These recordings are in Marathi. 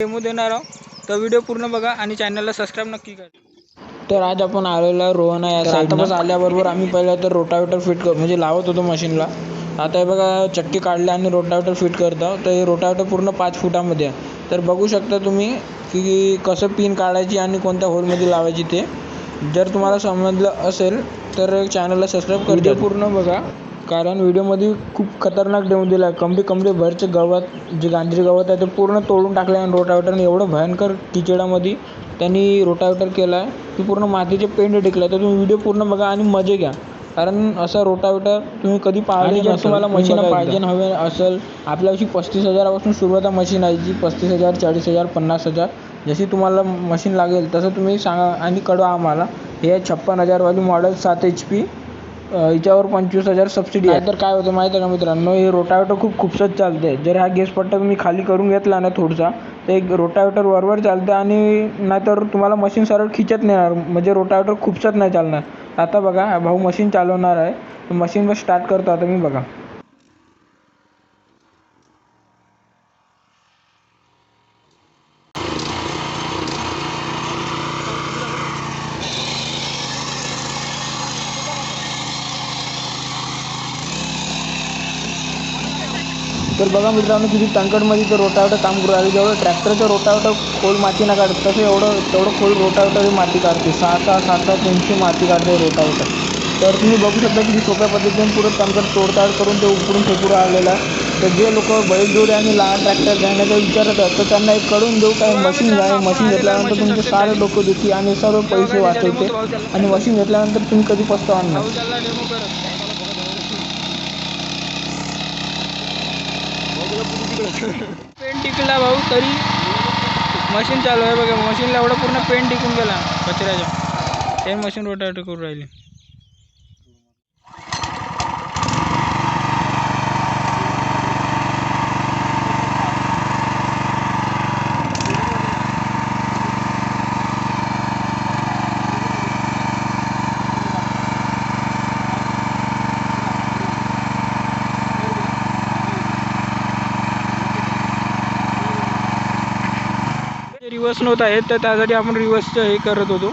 डेमो देणार आहोत. तर व्हिडिओ पूर्ण बघा आणि चॅनलला सबस्क्राईब नक्की करा. तर आज आपण आलेलो आहे रोहना या साईड बस आल्याबरोबर आम्ही पहिलं तर रोटावेटर फिट कर. म्हणजे लावत होतो मशीनला आता हे बघा चक्की काढले आणि रोटावेटर फिट करतो तर हे रोटावेटर पूर्ण पाच फुटामध्ये आहे. तर बघू शकता तुम्ही की कसं पिन काढायची आणि कोणत्या होलमध्ये लावायची ते. जर तुम्हाला समजलं असेल तर चॅनलला सबस्क्राईब कर द्या पूर्ण बघा. कारण व्हिडिओमध्ये खूप खतरनाक डेमो दिला. आहे कमरे कमरे भरचे गवत जे गांजरी गवत आहे ते पूर्ण तोडून टाकलं आहे आणि रोटावेटरने एवढं भयंकर किचडामध्ये त्यांनी रोटावेटर केला आहे. की पूर्ण मातीचे पेंट टिकलं तर तुम्ही व्हिडिओ पूर्ण बघा आणि मजे घ्या. कारण असा रोटावेटर तुम्ही कधी पाहिले जर तुम्हाला मशीन पाहिजे हवे असेल आपल्यापाशी पस्तीस हजारापासून सुरुवात आहे मशीन आहे जी. पस्तीस हजार चाळीस हजार पन्नास हजार. जशी तुम्हाला मशीन लागेल तसं तुम्ही सांगा आणि कळवा आम्हाला. हे आहे छप्पन हजारवाली मॉडेल सात एच पी हिच्यावर पंचवीस हजार सबसिडी आहे. तर काय होतं माहिती आहे का मित्रांनो? हे रोटावेटर खूप खुपसत चालते जर हा गॅस पट्टा तुम्ही खाली करून घेतला ना थोडसा तर एक रोटावेटर वरवर चालते आणि नाहीतर तुम्हाला मशीन सरळ खिचत नाही म्हणजे रोटावेटर खुपसत नाही चालणार. आता बघा हा भाऊ मशीन चालवणार आहे. मशीन बस स्टार्ट करतो. आता मी बघा. तर बघा मित्रांनो किती तणकटमध्ये ते रोटावेटर काम करू राहिले. जेवढं ट्रॅक्टरचं रोटावेटर खोल माती ना काढत तसं एवढं तेवढं खोल रोटावेटर ही माती काढते. सहा सहा सात सात इंची माती काढते रोटावेटर. तर तुम्ही बघू शकता किती सोप्या पद्धतीने पुरं तणकट तोडताड करून ते उपडून फेकून आलेलं आहे. तर जे लोक बैलजोडे आणि लहान ट्रॅक्टर घेण्याचा विचार करतात तर त्यांना एक कळून देऊ काय? मशीन घ्या मशीन घेतल्यानंतर तुमचे सारे डोकं दुखी आणि सर्व पैसे वाचवते. आणि मशीन घेतल्यानंतर तुम्ही कधी पस्तावा नाही. पेंट टिकला भाऊ तरी मशीन चालू आहे बघा. मशीनला एवढं पूर्ण पेंट टिकून गेला. कचऱ्याच्या. ते मशीन रोटावेटर करून राहिली. रिवर्स नव्हता येत तर त्यासाठी आपण रिवर्सचं हे करत होतो.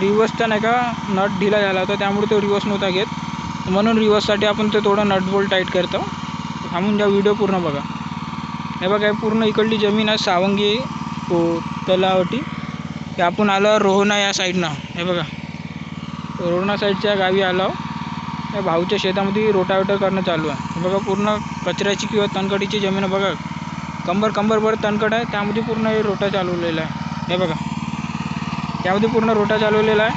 रिवर्सचा नाही का नट ढिला झाला होता त्यामुळे तो रिवर्स नव्हता घेत. म्हणून रिवर्ससाठी आपण ते थोडं नटबोल टाईट करतो. थांबून जा व्हिडिओ पूर्ण बघा. हे बघा हे पूर्ण इकडली जमीन आहे सावंगी हो तलावटी हे आपण आलो रोहना या साईडनं हे बघा. रोहना साईडच्या गावी आलो या भाऊच्या शेतामध्ये रोटावेटर करणं चालू आहे. हे बघा पूर्ण कचऱ्याची किंवा तनकटीची जमीन बघा. कंबर कंबरभर तणकट आहे. त्यामध्ये पूर्ण हे रोटा चालवलेला आहे. हे बघा. त्यामध्ये पूर्ण रोटा चालवलेला आहे.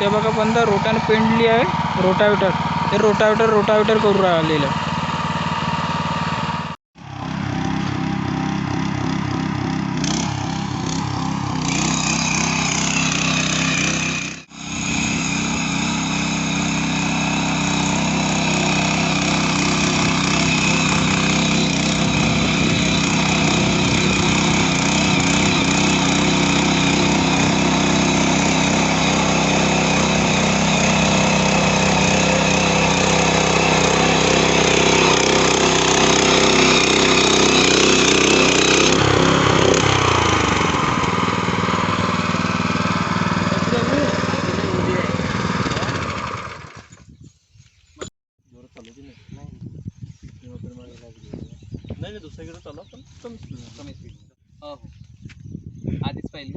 ते बघा बंद रोटाने पेंडली आहे रोटावेटर. ते रोटावेटर रोटावेटर करू राहिलेलं आहे. नाही नाही दुसरीकडे चालू पण कमी speed मध्ये. कमी स्पीड हो हो. आधीच पाहिली.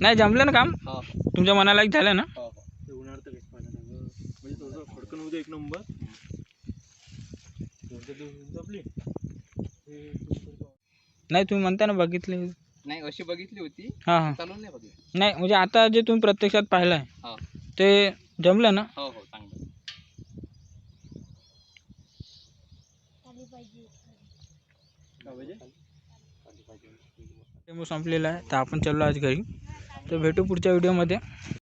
नाही जमलं ना काम? हो. तुमच्या मनाला एक झालं ना? हो हो. ते तर. म्हणजे थोडंसं फडकन होऊ दे एक नंबर. दोनच्या दिवस जपली हे तुमचं नाही तुम्ही म्हणता ना बघितले. नाही अशी बघितली होती. हां हां. चालून नाही बघितली. नाही म्हणजे आता जे तुम्ही प्रत्यक्षात पाहिलं आहे हो. ते जमलं ना? हो हो चांगलं. डेमो संपलेला आहे तर आपण चाललो आज घरी तर भेटू पुढच्या व्हिडिओमध्ये